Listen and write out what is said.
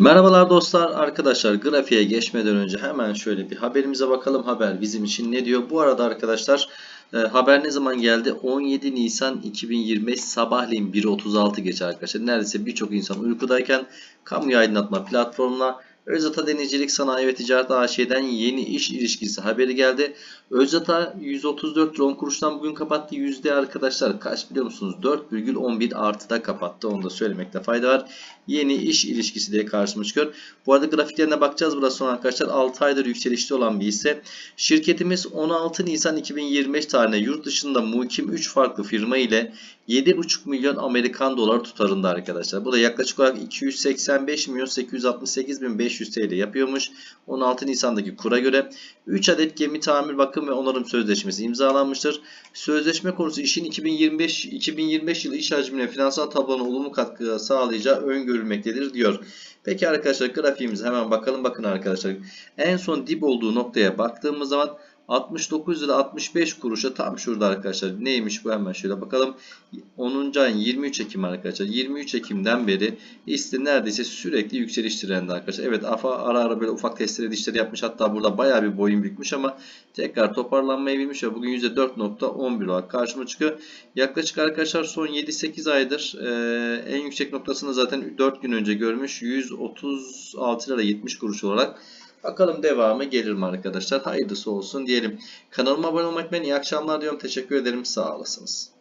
Merhabalar dostlar, arkadaşlar grafiğe geçmeden önce hemen şöyle bir haberimize bakalım. Haber bizim için ne diyor? Bu arada arkadaşlar e, haber ne zaman geldi? 17 Nisan 2025 sabahleyin 1.36 geçe arkadaşlar. Neredeyse birçok insan uykudayken kamu aydınlatma platformuna Özata Denizcilik Sanayi ve Ticaret AŞ'den yeni iş ilişkisi haberi geldi. Özata 134 lira 10 kuruştan bugün kapattı. Yüzde arkadaşlar kaç biliyor musunuz? 4,11 artıda kapattı. Onu da söylemekte fayda var. Yeni iş ilişkisi diye karşıma çıkıyor. Bu arada grafiklerine bakacağız biraz sonra arkadaşlar. 6 aydır yükselişte olan bir hisse. Şirketimiz 16 Nisan 2025 tarihinde yurt dışında mukim 3 farklı firma ile 7,5 milyon Amerikan doları tutarında arkadaşlar. Bu da yaklaşık olarak 285 milyon 868 bin 500 TL yapıyormuş. 16 Nisan'daki kura göre 3 adet gemi tamir bakım ve onarım sözleşmesi imzalanmıştır. Sözleşme konusu işin 2025 2025 yılı iş hacmine finansal tablona olumlu katkı sağlayacağı öngörülmektedir diyor. Peki arkadaşlar grafiğimize hemen bakalım. Bakın arkadaşlar en son dip olduğu noktaya baktığımız zaman 69 lira 65 kuruşa tam şurada arkadaşlar. Neymiş bu hemen şöyle bakalım. 10. ayın 23 Ekim arkadaşlar. 23 Ekim'den beri hisse neredeyse sürekli yükseliş trendinde arkadaşlar. Evet AFA ara ara böyle ufak testleri edişleri yapmış. Hatta burada bayağı bir boyun bükmüş ama tekrar toparlanmayı bilmiş ve bugün %4.11 olarak karşıma çıkıyor. Yaklaşık arkadaşlar son 7-8 aydır e, en yüksek noktasını zaten 4 gün önce görmüş. 136 lira 70 kuruş olarak. Bakalım devamı gelir mi arkadaşlar? Hayırlısı olsun diyelim. Kanalıma abone olmayı unutmayın. İyi akşamlar diyorum. Teşekkür ederim. Sağ olasınız.